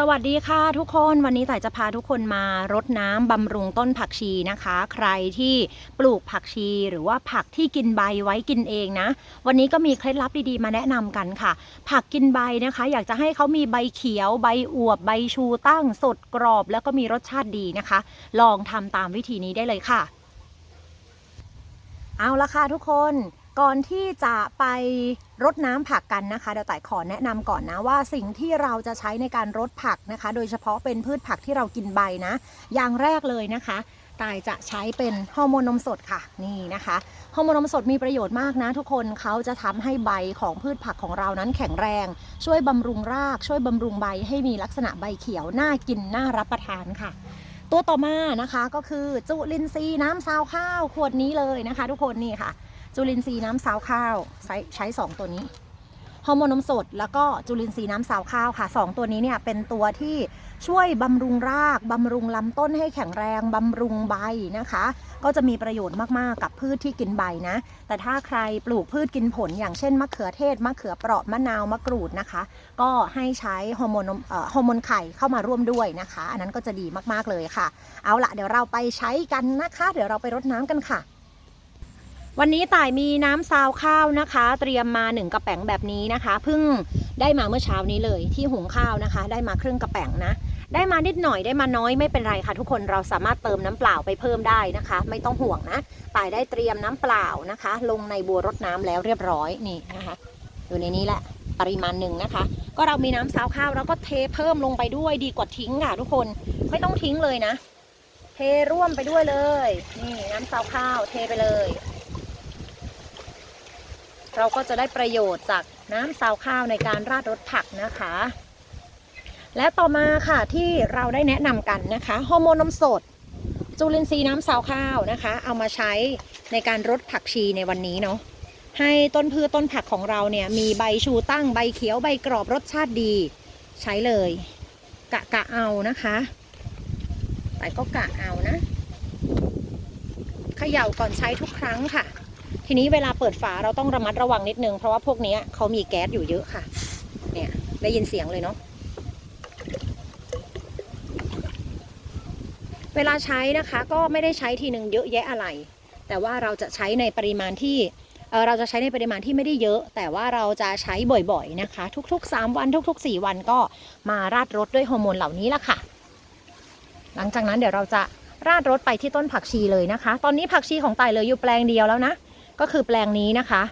สวัสดีค่ะทุกคนวันนี้ต่ายจะพาทุกคนมารดน้ำบำรุงต้นผักชีนะคะ ใครที่ปลูกผักชีหรือว่าผักที่กินใบไว้กินเองนะ วันนี้ก็มีเคล็ดลับดีๆมาแนะนำกันค่ะ ผักกินใบนะคะ อยากจะให้เขามีใบเขียว ใบอวบใบชูตั้งสดกรอบ แล้วก็มีรสชาติดีนะคะ ลองทำตามวิธีนี้ได้เลยค่ะ เอาละค่ะทุกคน ก่อนที่จะไปรดน้ำผักกันนะคะเดี๋ยวต่ขอแนะนำก่อนนะว่าสิ่งที่เราจะใช้ในการรดผักนะคะ โดยเฉพาะเป็นพืชผักที่เรากินใบนะ อย่างแรกเลยนะคะต่ายจะใช้เป็นฮอร์โมนนมสดค่ะนี่นะคะฮอร์โมนนมสดมีประโยชน์มากนะ ทุกคนเขาจะทำให้ใบของพืชผักของเรานั้นแข็งแรง ช่วยบำรุงราก ช่วยบำรุงใบให้มีลักษณะใบเขียวน่ากินน่ารับประทานค่ะ ตัวต่อมานะคะก็คือจุลินทรีย์น้ำซาวข้าวขวดนี้เลยนะคะ ทุกคนนี่ค่ะ จุลินทรีย์น้ำซาวข้าวใช้ใช้2ตัวนี้ฮอร์โมนนมสดแล้วก็จุลินทรีย์น้ำซาวข้าวค่ะ 2 ตัวนี้เนี่ยเป็นตัวที่ช่วยบำรุงรากบำรุงลำต้นให้แข็งแรงบำรุงใบนะคะ ก็จะมีประโยชน์มากๆกับพืชที่กินใบนะ แต่ถ้าใครปลูกพืชกินผล อย่างเช่นมะเขือเทศมะเขือเปราะมะนาวมะกรูดนะคะ ก็ให้ใช้ฮอร์โมนฮอร์โมนไข่เข้ามาร่วมด้วยนะคะ อันนั้นก็จะดีมากๆเลยค่ะ เอาละเดี๋ยวเราไปใช้กันนะคะ เดี๋ยวเราไปรดน้ำกันค่ะ วันนี้ต่ายมีน้ำซาวข้าวนะคะ เตรียมมาหนึ่งกระแป๋งแบบนี้นะคะเพิ่งได้มาเมื่อเช้านี้เลยที่หุงข้าวนะคะ ได้มาครึ่งกระแป๋งนะ ได้มานิดหน่อยได้มาน้อยไม่เป็นไรค่ะ ทุกคนเราสามารถเติมน้ำเปล่าไปเพิ่มได้นะคะ ไม่ต้องห่วงนะต่ายได้เตรียมน้ำเปล่านะคะ ลงในบัวรดน้ำแล้วเรียบร้อยนี่นะคะ อยู่ในนี้แหละปริมาณหนึ่งนะคะ ก็เรามีน้ำซาวข้าวเราก็เทเพิ่มลงไปด้วยดีกว่าทิ้งค่ะ ทุกคนไม่ต้องทิ้งเลยนะ เทร่วมไปด้วยเลย นี่น้ำซาวข้าวเทไปเลย เราก็จะได้ประโยชน์จากน้ำซาวข้าวในการราดรสผักนะคะ และต่อมาค่ะที่เราได้แนะนำกันนะคะฮอร์โมนนมสด จุลินทรีย์น้ำซาวข้าวนะคะ เอามาใช้ในการรดผักชีในวันนี้เนาะให้ต้นพืชต้นผักของเราเนี่ยมีใบชูตั้งใบเขียวใบกรอบรสชาติดี ใช้เลย กะกะเอานะคะแต่ก็กะเอานะเขย่าก่อนใช้ทุกครั้งค่ะ ทีนี้เวลาเปิดฝาเราต้องระมัดระวังนิดนึง เพราะว่าพวกนี้เขามีแก๊สอยู่เยอะค่ะ เนี่ยได้ยินเสียงเลยเนาะเวลาใช้นะคะก็ไม่ได้ใช้ทีหนึ่งเยอะแยะอะไร แต่ว่าเราจะใช้ในปริมาณที่เราจะใช้ในปริมาณที่ไม่ได้เยอะ แต่ว่าเราจะใช้บ่อยๆนะคะ ทุกๆ 3 วันทุก ๆ 4 วันก็มาราดรถด้วยฮอร์โมนเหล่านี้ละค่ะ หลังจากนั้นเดี๋ยวเราจะราดรถไปที่ต้นผักชีเลยนะคะ ตอนนี้ผักชีของไต่เลืออยู่แปลงเดียวแล้วนะ ก็คือแปลงนี้นะคะ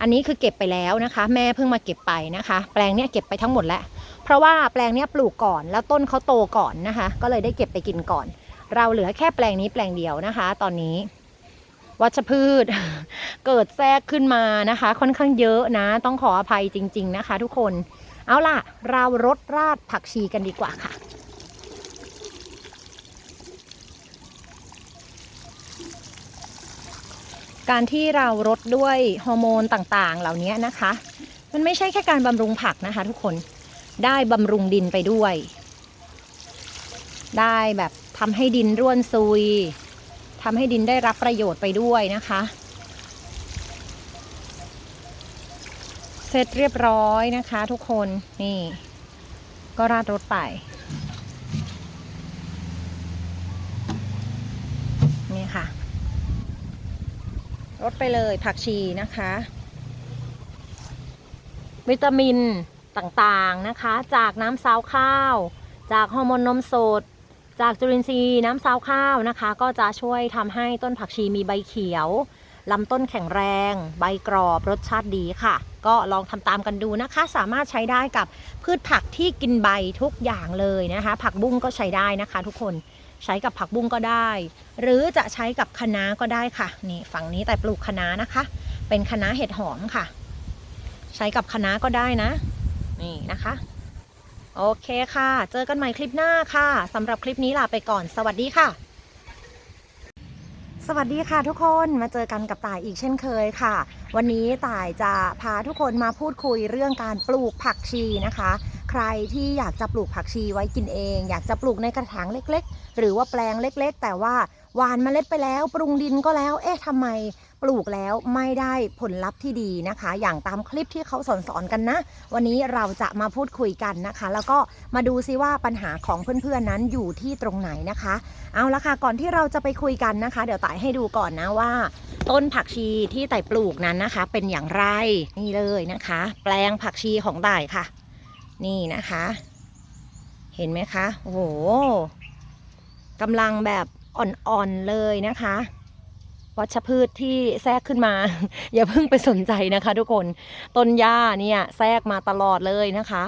อันนี้คือเก็บไปแล้วนะคะ แม่เพิ่งมาเก็บไปนะคะ แปลงเนี้ยเก็บไปทั้งหมดแล้ว เพราะว่าแปลงเนี้ยปลูกก่อนแล้วต้นเขาโตก่อนนะคะ ก็เลยได้เก็บไปกินก่อน เราเหลือแค่แปลงนี้แปลงเดียวนะคะ ตอนนี้ วัชพืช เกิดแทรกขึ้นมานะคะ ค่อนข้างเยอะนะ ต้องขออภัยจริง ๆนะคะ ทุกคน เอาล่ะ เรารดราดผักชีกันดีกว่าค่ะ การที่เรารดด้วยฮอร์โมนต่างๆ เหล่านี้นะคะ มันไม่ใช่แค่การบำรุงผักนะคะ ทุกคนได้บำรุงดินไปด้วย ได้แบบทำให้ดินร่วนซุยทำให้ดินได้รับประโยชน์ไปด้วยนะคะ เสร็จเรียบร้อยนะคะ ทุกคนนี่ ก็ราดรถไป นี่ค่ะ รดไปเลยผักชีนะคะ วิตามินต่างๆนะคะ จากน้ำซาวข้าว จากฮอร์โมนนมสด จากจุลินทรีย์น้ำซาวข้าวนะคะ ก็จะช่วยทำให้ต้นผักชีมีใบเขียวลำต้นแข็งแรง ใบกรอบรสชาติดีค่ะ ก็ลองทำตามกันดูนะคะ สามารถใช้ได้กับพืชผักที่กินใบทุกอย่างเลยนะคะ ผักบุ้งก็ใช้ได้นะคะทุกคน ใช้กับผักบุ้งก็ได้ หรือจะใช้กับคะน้าก็ได้ค่ะ นี่ฝั่งนี้แต่ปลูกคะน้านะคะ เป็นคะน้าเห็ดหอมค่ะ ใช้กับคะน้าก็ได้นะ นี่นะคะ โอเคค่ะ เจอกันใหม่คลิปหน้าค่ะสำหรับคลิปนี้ลาไปก่อน สวัสดีค่ะสวัสดีค่ะทุกคนมาเจอกันกับต่ายอีกเช่นเคยค่ะ วันนี้ต่ายจะพาทุกคนมาพูดคุยเรื่องการปลูกผักชีนะคะ ใครที่อยากจะปลูกผักชีไว้กินเอง อยากจะปลูกในกระถางเล็ก ๆ หรือว่าแปลงเล็ก ๆ แต่ว่าหวานเมล็ดไปแล้วปรุงดินก็แล้ว เอ๊ะทำไมปลูกแล้วไม่ได้ผลลัพธ์ที่ดีนะคะ อย่างตามคลิปที่เขาสอนสอนกันนะ วันนี้เราจะมาพูดคุยกันนะคะ แล้วก็มาดูซิว่าปัญหาของเพื่อนๆนั้นอยู่ที่ตรงไหนนะคะ เอาละค่ะก่อนที่เราจะไปคุยกันนะคะ เดี๋ยวต่ายให้ดูก่อนนะว่า ต้นผักชีที่ต่ายปลูกนั้นนะคะ เป็นอย่างไรนี่เลยนะคะ แปลงผักชีของต่ายค่ะ นี่นะคะ เห็นไหมคะโอ้โหกำลังแบบอ่อนๆเลยนะคะวัชพืชที่แทรกขึ้นมา อย่าเพิ่งไปสนใจนะคะ ทุกคนต้นหญ้าเนี่ยแทรกมาตลอดเลยนะคะ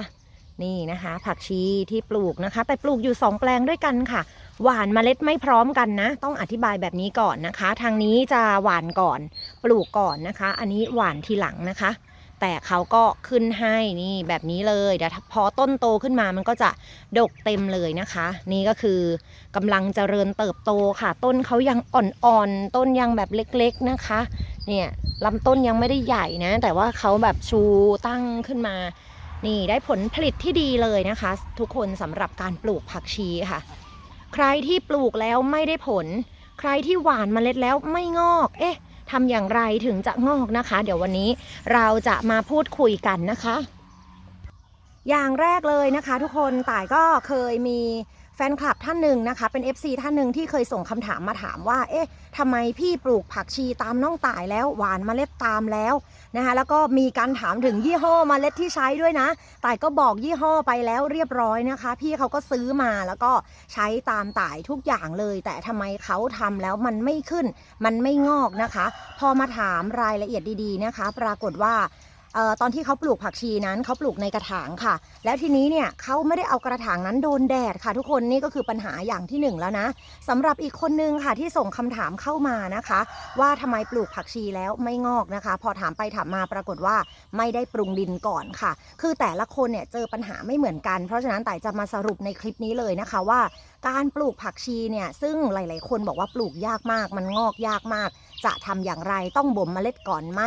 นี่นะคะ ผักชีที่ปลูกนะคะ แต่ปลูกอยู่ 2 แปลงด้วยกันค่ะ หวานเมล็ดไม่พร้อมกันนะ ต้องอธิบายแบบนี้ก่อนนะคะ ทางนี้จะหวานก่อน ปลูกก่อนนะคะ อันนี้หวานทีหลังนะคะ แต่เขาก็ขึ้นให้นี่แบบนี้เลยเดี๋ยวพอต้นโตขึ้นมามันก็จะดกเต็มเลยนะคะ นี่ก็คือกำลังเจริญเติบโตค่ะ ต้นเขายังอ่อนๆต้นยังแบบเล็กๆนะคะ เนี่ยลำต้นยังไม่ได้ใหญ่นะ แต่ว่าเขาแบบชูตั้งขึ้นมา นี่ได้ผลผลิตที่ดีเลยนะคะ ทุกคนสำหรับการปลูกผักชีค่ะ ใครที่ปลูกแล้วไม่ได้ผล ใครที่หว่านเมล็ดแล้วไม่งอก เอ๊ะ ทำอย่างไรถึงจะงอกนะคะ เดี๋ยววันนี้เราจะมาพูดคุยกันนะคะ อย่างแรกเลยนะคะ ทุกคนต่ายก็เคยมี แฟนคลับท่านหนึ่งนะคะ เป็น FC ท่านหนึ่งที่เคยส่งคำถามมาถามว่า เอ๊ะทำไมพี่ปลูกผักชีตามน้องต่ายแล้วหวานเมล็ดตามแล้วนะคะ แล้วก็มีการถามถึงยี่ห้อเมล็ดที่ใช้ด้วยนะต่ายก็บอกยี่ห้อไปแล้วเรียบร้อยนะคะ พี่เขาก็ซื้อมาแล้วก็ใช้ตามต่ายทุกอย่างเลย แต่ทำไมเขาทำแล้วมันไม่ขึ้น มันไม่งอกนะคะ พอมาถามรายละเอียดดีๆนะคะ ปรากฏว่า ออตอนที่เขาปลูกผักชีนั้นเขาปลูกในกระถางค่ะ แล้วทีนี้เนี่ยเขาไม่ได้เอากระถางนั้นโดนแดดค่ะ ทุกคนนี่ก็คือปัญหาอย่างที่หนึ่งแล้วนะสำหรับอีกคนนึงค่ะที่ส่งคำถามเข้ามานะคะ ว่าทำไมปลูกผักชีแล้วไม่งอกนะคะ พอถามไปถามมาปรากฏว่าไม่ได้ปรุงดินก่อนค่ะ คือแต่ละคนเนี่ยเจอปัญหาไม่เหมือนกัน เพราะฉะนั้นแต่จะมาสรุปในคลิปนี้เลยนะคะว่า การปลูกผักชีเนี่ยซึ่งหลาย ๆ คนบอกว่าปลูกยากมาก มันงอกยากมาก จะทำอย่างไรต้องบ่มเมล็ดก่อนไหม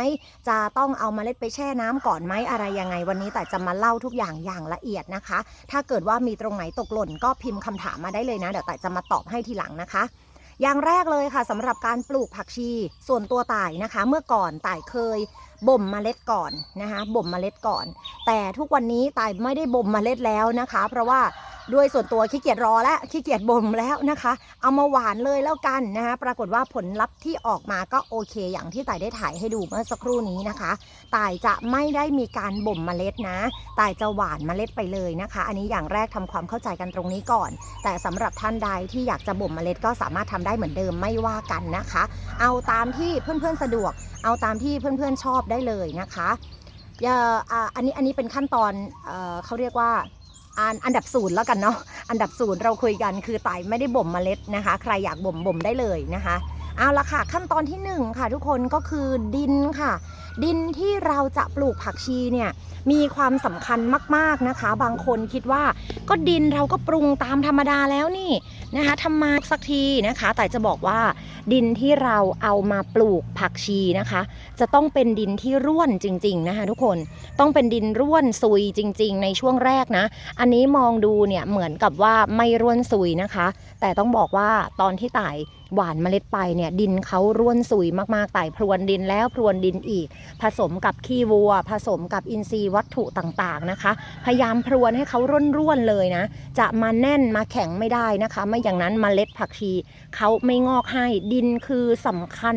จะต้องเอาเมล็ดไปแช่น้ำก่อนไหมอะไรยังไงวันนี้แต่จะมาเล่าทุกอย่างอย่างละเอียดนะคะ ถ้าเกิดว่ามีตรงไหนตกหล่นก็พิมพ์คำถามมาได้เลยนะ เดี๋ยวแต่จะมาตอบให้ทีหลังนะคะอย่างแรกเลยค่ะสำหรับการปลูกผักชีส่วนตัวต่ายนะคะ เมื่อก่อนต่ายเคย บ่มเมล็ดก่อนนะคะบ่มเมล็ดก่อน แต่ทุกวันนี้ตายไม่ได้บ่มเมล็ดแล้วนะคะ เพราะว่าด้วยส่วนตัวขี้เกียจรอและขี้เกียจบ่มแล้วนะคะ เอามาหวานเลยแล้วกันนะคะปรากฏว่าผลลัพธ์ที่ออกมาก็โอเค อย่างที่ตายได้ถ่ายให้ดูเมื่อสักครู่นี้นะคะตายจะไม่ได้มีการบ่มเมล็ดนะตายจะหวานเมล็ดไปเลยนะคะ อันนี้อย่างแรกทำความเข้าใจกันตรงนี้ก่อน แต่สำหรับท่านใดที่อยากจะบ่มเมล็ดก็สามารถทำได้เหมือนเดิมไม่ว่ากันนะคะ เอาตามที่เพื่อนๆสะดวกเอาตามที่เพื่อนๆชอบได้เลยนะคะอย่าอันนี้อันนี้เป็นขั้นตอนเอเขาเรียกว่าอันอันดับศูนย์แล้วกันเนาะอันดับศูนย์เราคุยกันคือไต่ไม่ได้บ่มเมล็ดนะคะ ใครอยากบ่มบ่มได้เลยนะคะเอาละค่ะขั้นตอนที่หนึ่งค่ะทุกคนก็คือดินค่ะ ดินที่เราจะปลูกผักชีเนี่ยมีความสำคัญมากๆนะคะ บางคนคิดว่าก็ดินเราก็ปรุงตามธรรมดาแล้วนี่ นะคะทำมาสักทีนะคะ แต่จะบอกว่าดินที่เราเอามาปลูกผักชีนะคะ จะต้องเป็นดินที่ร่วนจริง ๆ นะคะทุกคนต้องเป็นดินร่วนซุยจริง ๆ ในช่วงแรกนะ อันนี้มองดูเนี่ยเหมือนกับว่าไม่ร่วนซุยนะคะ แต่ต้องบอกว่าตอนที่ไต่หวานเมล็ดไปเนี่ยดินเขาร่วนซุยมากๆไต่พรวนดินแล้วพรวนดินอีก ผสมกับขี้วัว ผสมกับอินทรีย์วัตถุต่างๆนะคะ พยายามพรวนให้เขาร่วนๆเลยนะ จะมาแน่นมาแข็งไม่ได้นะคะ ไม่อย่างนั้นเมล็ดผักชีเขาไม่งอกให้ดินคือสำคัญ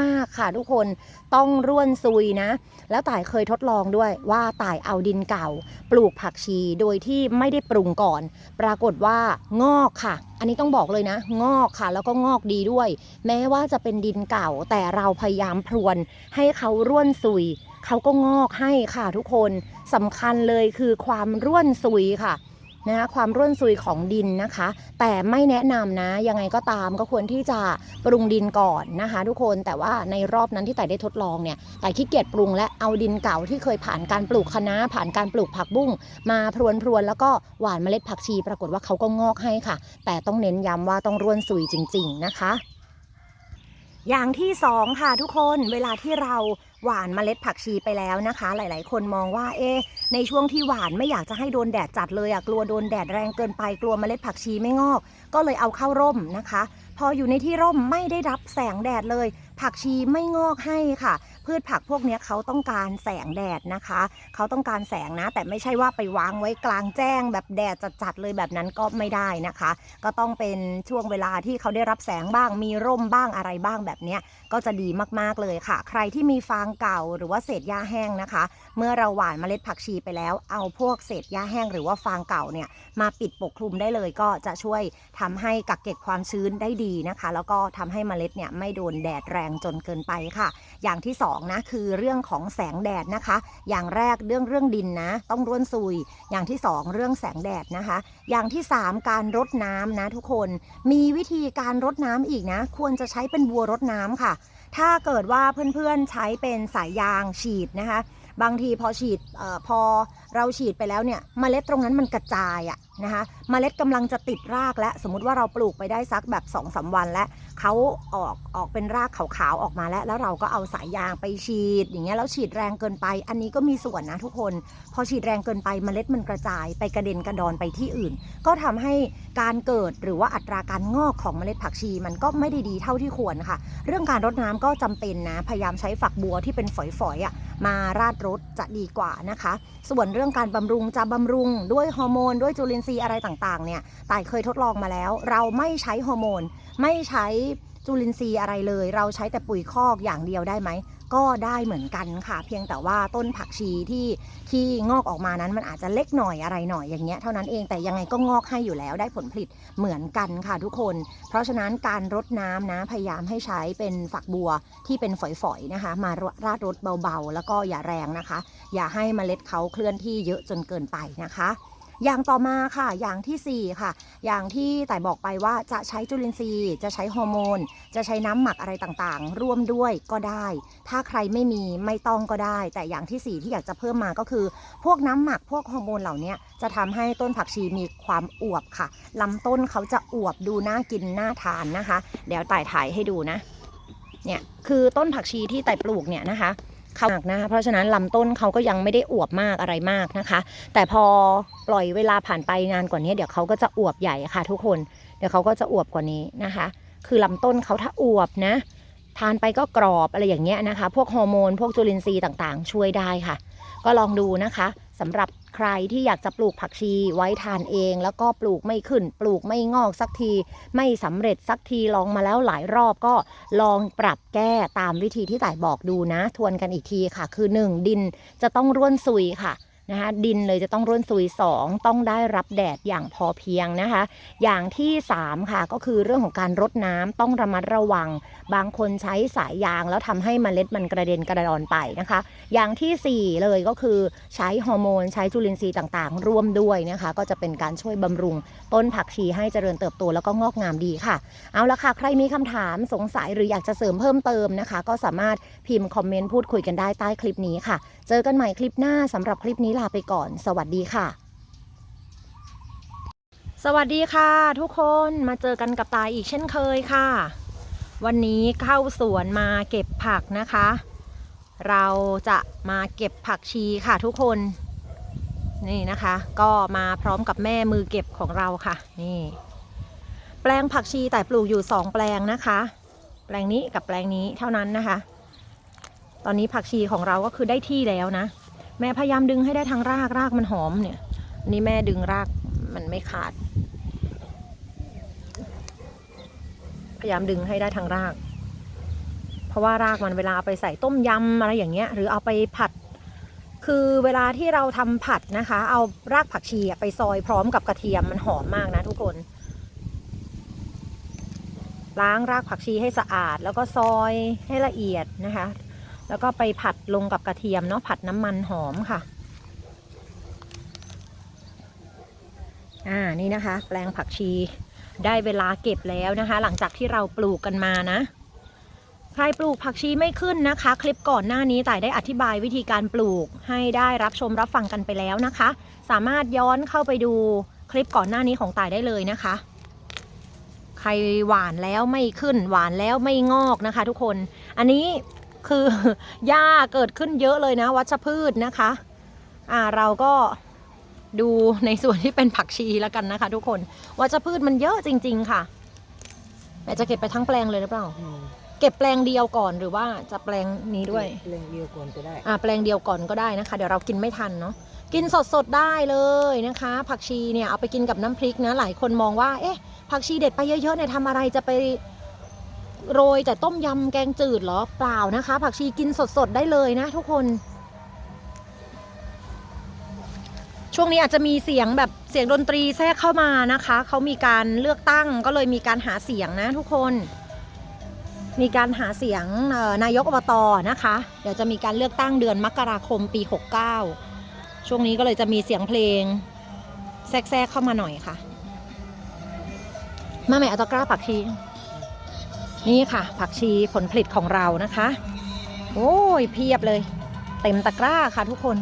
มากๆค่ะทุกคน ต้องร่วนซุยนะ แล้วต่ายเคยทดลองด้วยว่าต่ายเอาดินเก่า ปลูกผักชีโดยที่ไม่ได้ปรุงก่อน ปรากฏว่างอกค่ะ อันนี้ต้องบอกเลยนะ งอกค่ะ แล้วก็งอกดีด้วย แม้ว่าจะเป็นดินเก่า แต่เราพยายามพรวน ให้เขาร่วนซุยเขาก็งอกให้ค่ะทุกคนสำคัญเลยคือความร่วนซุยค่ะ นะคะความร่วนซุยของดินนะคะ แต่ไม่แนะนำนะ ยังไงก็ตามก็ควรที่จะปรุงดินก่อนนะคะ ทุกคนแต่ว่าในรอบนั้นที่แต่ได้ทดลองเนี่ยแต่ขี้เกียจปรุงและเอาดินเก่าที่เคยผ่านการปลูกคะน้าผ่านการปลูกผักบุ้งมาพรวนพรวนๆแล้วก็หว่านเมล็ดผักชี ปรากฏว่าเขาก็งอกให้ค่ะ แต่ต้องเน้นย้ำว่าต้องร่วนซุยจริง ๆ นะคะ อย่างที่สองค่ะทุกคนเวลาที่เรา หวานเมล็ดผักชีไปแล้วนะคะ หลาย ๆ คนมองว่าเอ๊ในช่วงที่หวานไม่อยากจะให้โดนแดดจัดเลยอะกลัวโดนแดดแรงเกินไปกลัวเมล็ดผักชีไม่งอก ก็เลยเอาเข้าร่มนะคะ พออยู่ในที่ร่มไม่ได้รับแสงแดดเลย ผักชีไม่งอกให้ค่ะ พืชผักพวกนี้เขาต้องการแสงแดดนะคะ เขาต้องการแสงนะ แต่ไม่ใช่ว่าไปวางไว้กลางแจ้ง แบบแดดจัดๆเลยแบบนั้นก็ไม่ได้นะคะ ก็ต้องเป็นช่วงเวลาที่เขาได้รับแสงบ้าง มีร่มบ้างอะไรบ้างแบบนี้ก็จะดีมากๆเลยค่ะ ใครที่มีฟางเก่าหรือว่าเศษหญ้าแห้งนะคะเมื่อเราหว่านเมล็ดผักชีไปแล้ว เอาพวกเศษหญ้าแห้งหรือว่าฟางเก่าเนี่ยมาปิดปกคลุมได้เลยก็จะช่วยทำให้กักเก็บความชื้นได้ดีนะคะ แล้วก็ทำให้เมล็ดเนี่ยไม่โดนแดดแรงจนเกินไปค่ะ อย่างที่สองนะคือเรื่องของแสงแดดนะคะ อย่างแรกเรื่องเรื่องดินนะต้องร่วนซุย อย่างที่สองเรื่องแสงแดดนะคะ อย่างที่สามการรดน้ำนะทุกคนมีวิธีการรดน้ำอีกนะ ควรจะใช้เป็นบัวรดน้ำค่ะ ถ้าเกิดว่าเพื่อนๆใช้เป็นสายยางฉีดนะคะ บางทีพอฉีดอพอเราฉีดไปแล้วเนี่ยเมล็ดตรงนั้นมันกระจายอะ นะคะเมล็ดกำลังจะติดรากแล้วสมมติว่าเราปลูกไปได้สักแบบ2อสวันแล้วเขาออกออกเป็นรากขาวๆออกมาแล้ว แล้วเราก็เอาสายยางไปฉีด อย่างเงี้ยแล้วฉีดแรงเกินไป อันนี้ก็มีส่วนนะทุกคน พอฉีดแรงเกินไปเมล็ดมันกระจายไปกระเด็นกระดอนไปที่อื่น ก็ทำให้การเกิดหรือว่าอัตราการงอกของเมล็ดผักชีมันก็ไม่ได้ดีเท่าที่ควรค่ะ เรื่องการรดน้ำก็จำเป็นนะพยายามใช้ฝักบัวที่เป็นฝอยๆอะมาราดรดจะดีกว่านะคะ ส่วนเรื่องการบำรุงจะบำรุงด้วยฮอร์โมนด้วยจุลินทรีย์ีอะไรต่างๆเนี่ยต่ายเคยทดลองมาแล้ว เราไม่ใช้ฮอร์โมน ไม่ใช้จุลินทรีย์อะไรเลย เราใช้แต่ปุ๋ยคอกอย่างเดียวได้ไหม ก็ได้เหมือนกันค่ะ เพียงแต่ว่าต้นผักชีที่ที่งอกออกมานั้นมันอาจจะเล็กหน่อยอะไรหน่อยอย่างเงี้ยเท่านั้นเองแต่ยังไงก็งอกให้อยู่แล้วได้ผลผลิตเหมือนกันค่ะทุกคน เพราะฉะนั้นการรดน้ำนะพยายามให้ใช้เป็นฝักบัวที่เป็นฝอยๆนะคะ มาราดรดเบาๆ แล้วก็อย่าแรงนะคะ อย่าให้เมล็ดเขาเคลื่อนที่เยอะจนเกินไปนะคะ อย่างต่อมาค่ะ อย่างทีสี่ 4 ค่ะ อย่างที่แต่บอกไปว่าจะใช้จุลินทรีย์ จะใช้ฮอร์โมน จะใช้น้ำหมักอะไรต่างๆ ร่วมด้วยก็ได้ ถ้าใครไม่มีไม่ต้องก็ได้ แต่อย่างที่ 4 ที่อยากจะเพิ่มมาก็คือ พวกน้ำหมักพวกฮอร์โมนเหล่านี้จะทำให้ต้นผักชีมีความอวบค่ะลำต้นเขาจะอวบดูน่ากินน่าทานนะคะ เดี๋ยวต่ายถ่ายให้ดูนะ เนี่ยคือต้นผักชีที่ต่ายปลูกเนี่ยนะคะ เขาหนักนะคะเพราะฉะนั้นลำต้นเขาก็ยังไม่ได้อวบมากอะไรมากนะคะ แต่พอปล่อยเวลาผ่านไปนานกว่านี้ เดี๋ยวเขาก็จะอวบใหญ่ค่ะ ทุกคนเดี๋ยวเขาก็จะอวบกว่านี้นะคะ คือลำต้นเขาถ้าอวบนะ ทานไปก็กรอบอะไรอย่างเงี้ยนะคะ พวกฮอร์โมนพวกจุลินทรีย์ต่างๆ ช่วยได้ค่ะ ก็ลองดูนะคะ สำหรับใครที่อยากจะปลูกผักชีไว้ทานเอง แล้วก็ปลูกไม่ขึ้น ปลูกไม่งอกสักที ไม่สำเร็จสักทีลองมาแล้วหลายรอบก็ลองปรับแก้ตามวิธีที่ต่ายบอกดูนะ ทวนกันอีกทีค่ะ คือ 1 ดินจะต้องร่วนซุยค่ะ นะคะดินเลยจะต้องร่วนซุย 2 ต้องได้รับแดดอย่างพอเพียงนะคะ อย่างที่ 3 ค่ะก็คือเรื่องของการรดน้ำต้องระมัดระวัง บางคนใช้สายยางแล้วทำให้มเมล็ดมันกระเด็นกระดอนไปนะคะ อย่างทีสี่ 4 เลยก็คือใช้ฮอร์โมน ใช้จุลินทรีย์ต่างๆ ร่วมด้วยนะคะ ก็จะเป็นการช่วยบำรุง ต้นผักชีให้เจริญเติบโตแล้วก็งอกงามดีค่ะ เอาละค่ะใครมีคำถามสงสัยหรืออยากจะเสริมเพิ่มเติมนะคะ ก็สามารถพิมพ์คอมเมนต์พูดคุยกันได้ใต้คลิปนี้ค่ะ เจอกันใหม่คลิปหน้าสำหรับคลิปนี้ลาไปก่อน สวัสดีค่ะ สวัสดีค่ะ ทุกคนมาเจอกันกับตายอีกเช่นเคยค่ะ วันนี้เข้าสวนมาเก็บผักนะคะ เราจะมาเก็บผักชีค่ะทุกคน นี่นะคะ ก็มาพร้อมกับแม่มือเก็บของเราค่ะ นี่ แปลงผักชีแต่ปลูกอยู่สองแปลงนะคะ แปลงนี้กับแปลงนี้เท่านั้นนะคะตอนนี้ผักชีของเราก็คือได้ที่แล้วนะ แม่พยายามดึงให้ได้ทางรากรากมันหอมเนี่ย นี่แม่ดึงรากมันไม่ขาด พยายามดึงให้ได้ทางราก เพราะว่ารากมันเวลาไปใส่ต้มยำอะไรอย่างเงี้ย หรือเอาไปผัด คือเวลาที่เราทำผัดนะคะ เอารากผักชีไปซอยพร้อมกับกระเทียมมันหอมมากนะทุกคน ล้างรากผักชีให้สะอาด แล้วก็ซอยให้ละเอียดนะคะ แล้วก็ไปผัดลงกับกระเทียมเนาะผัดน้ำมันหอมค่ะ อ่านี่นะคะ แปลงผักชีได้เวลาเก็บแล้วนะคะ หลังจากที่เราปลูกกันมานะ ใครปลูกผักชีไม่ขึ้นนะคะ คลิปก่อนหน้านี้ต่ายได้อธิบายวิธีการปลูกให้ได้รับชมรับฟังกันไปแล้วนะคะ สามารถย้อนเข้าไปดูคลิปก่อนหน้านี้ของต่ายได้เลยนะคะ ใครหวานแล้วไม่ขึ้นหวานแล้วไม่งอกนะคะ ทุกคน อันนี้ คือหญ้าเกิดขึ้นเยอะเลยนะ วัชพืชนะคะ อ่าเราก็ดูในส่วนที่เป็นผักชีแล้วกันนะคะ ทุกคน วัชพืชมันเยอะจริง ๆ ค่ะแม่จะเก็บไปทั้งแปลงเลยหรือเปล่าอืมเก็บแปลงเดียวก่อนหรือว่าจะแปลงนี้ด้วยเร่งเดียวก่อนก็ได้ อ่าแปลงเดียวก่อนก็ได้นะคะ เดี๋ยวเรากินไม่ทันเนาะ กินสดๆได้เลยนะคะ ผักชีเนี่ยเอาไปกินกับน้ำพริกนะ หลายคนมองว่า เอ๊ะ ผักชีเด็ดไปเยอะๆเนี่ยทำอะไรจะไป โรยแต่ต้มยำแกงจืดเหรอเปล่านะคะ ผักชีกินสดๆได้เลยนะทุกคน ช่วงนี้อาจจะมีเสียงแบบเสียงดนตรีแทรกเข้ามานะคะ เขามีการเลือกตั้งก็เลยมีการหาเสียงนะทุกคน มีการหาเสียงนายกอบตนะคะ เดี๋ยวจะมีการเลือกตั้งเดือนมกราคมปี 69 ช่วงนี้ก็เลยจะมีเสียงเพลงแทรกๆเข้ามาหน่อยค่ะมาแม่เอาตะกร้าผักชี นี่ค่ะ ผักชีผลผลิตของเรานะคะ โอ้ยเพียบเลย เต็มตะกร้าค่ะทุกคน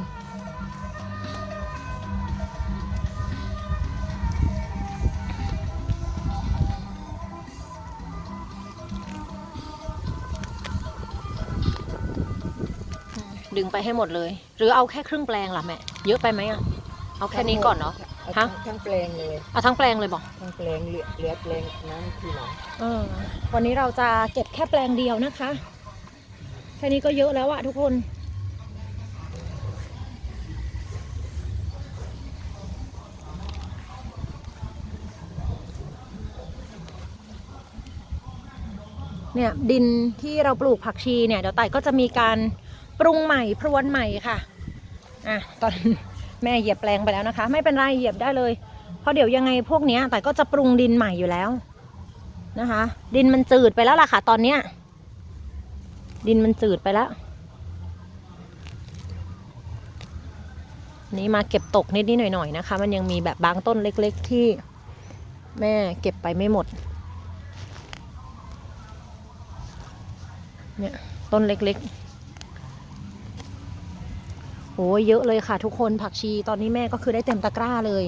ดึงไปให้หมดเลย หรือเอาแค่ครึ่งแปลงล่ะแม่ เยอะไปไหมอะ เอาแค่นี้ก่อนเนาะ เอาฮะทั้งทั้งแปลงเลยเอาทั้งแปลงเลยบอกทั้งแปลงเหลือเหลือแปลงนั้นทีหลังเออวันนี้เราจะเก็บแค่แปลงเดียวนะคะแค่นี้ก็เยอะแล้วอะทุกคนเนี่ยดินที่เราปลูกผักชีเนี่ยเดี๋ยวไต่ก็จะมีการปรุงใหม่พรวนใหม่ค่ะอะตอน แม่เหยียบแปลงไปแล้วนะคะ ไม่เป็นไรเหยียบได้เลย เพราะเดี๋ยวยังไงพวกเนี้ยแต่ก็จะปรุงดินใหม่อยู่แล้วนะคะ ดินมันจืดไปแล้วล่ะค่ะ ตอนเนี้ย ดินมันจืดไปแล้ว นี่มาเก็บตกนิดนิดหน่อยหน่อยนะคะ มันยังมีแบบบางต้นเล็ก ๆ ที่แม่เก็บไปไม่หมด เนี่ยต้นเล็ก ๆ โอ้ยเยอะเลยค่ะทุกคนผักชีตอนนี้แม่ก็คือได้เต็มตะกร้าเลย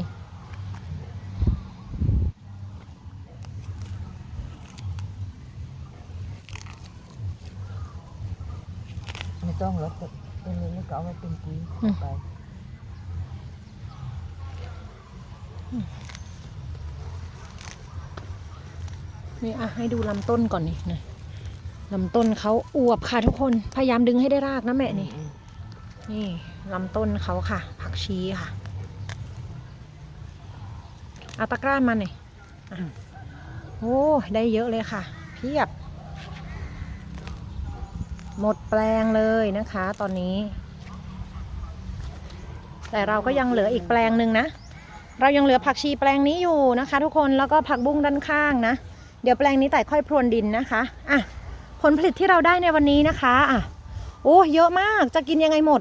ไม่ต้องหรอกต้นนี้ก็เอาไว้เป็นปุ๋ยอืมไปนี่อะให้ดูลำต้นก่อนนี่นะลำต้นเขาอวบค่ะทุกคนพยายามดึงให้ได้รากนะแม่นี่อืมนี่ ลำต้นเขาค่ะ ผักชีค่ะเอาตะกร้ามาหน่อยโอ้ได้เยอะเลยค่ะ เพียบ หมดแปลงเลยนะคะ ตอนนี้ แต่เราก็ยังเหลืออีกแปลงหนึ่งนะ เรายังเหลือผักชีแปลงนี้อยู่นะคะ ทุกคนแล้วก็ผักบุ้งด้านข้างนะ เดี๋ยวแปลงนี้แต่ค่อยพรวนดินนะคะอะผลผลิตที่เราได้ในวันนี้นะคะอะโอ้เยอะมากจะกินยังไงหมด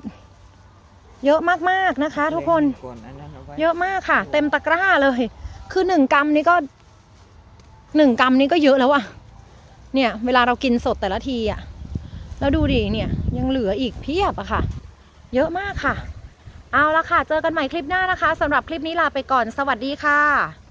เยอะมากๆนะคะ ทุกคนก่อนอันนั้นเอาไว้เยอะมากค่ะ เต็มตะกร้าเลย คือหนึ่งกรัมนี้ก็หนึ่งกรัมนี้ก็เยอะแล้วอะเนี่ย เวลาเรากินสดแต่ละทีอะแล้วดูดิเนี่ย ยังเหลืออีกเพียบอะค่ะ เยอะมากค่ะ เอาละค่ะ เจอกันใหม่คลิปหน้านะคะสำหรับคลิปนี้ลาไปก่อนสวัสดีค่ะ